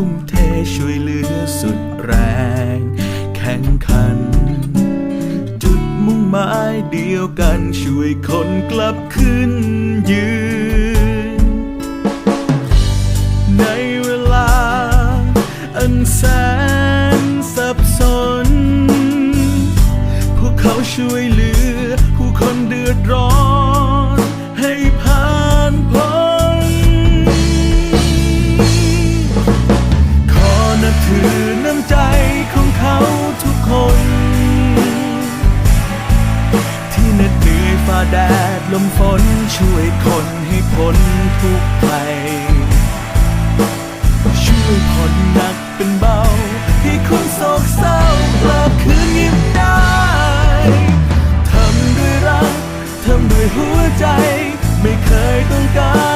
ทุ่มเทช่วยเหลือสุดแรง แข่งขัน จุดมุ่งหมายเดียวกันช่วยคนกลับขึ้นยืน ในเวลา อันแสนสับสน พวกเขาช่วยเหลือ ผู้คนเดือดร้อน ที่เหน็ดเหนื่อยฝ่าแดดลมฝนช่วยคนให้พ้นทุกภัยช่วยผ่อนหนักเป็นเบา ให้คนโศกเศร้ากลับคืนยิ้มได้ทำด้วยรักทำด้วยหัวใจ ไม่เคยต้องการ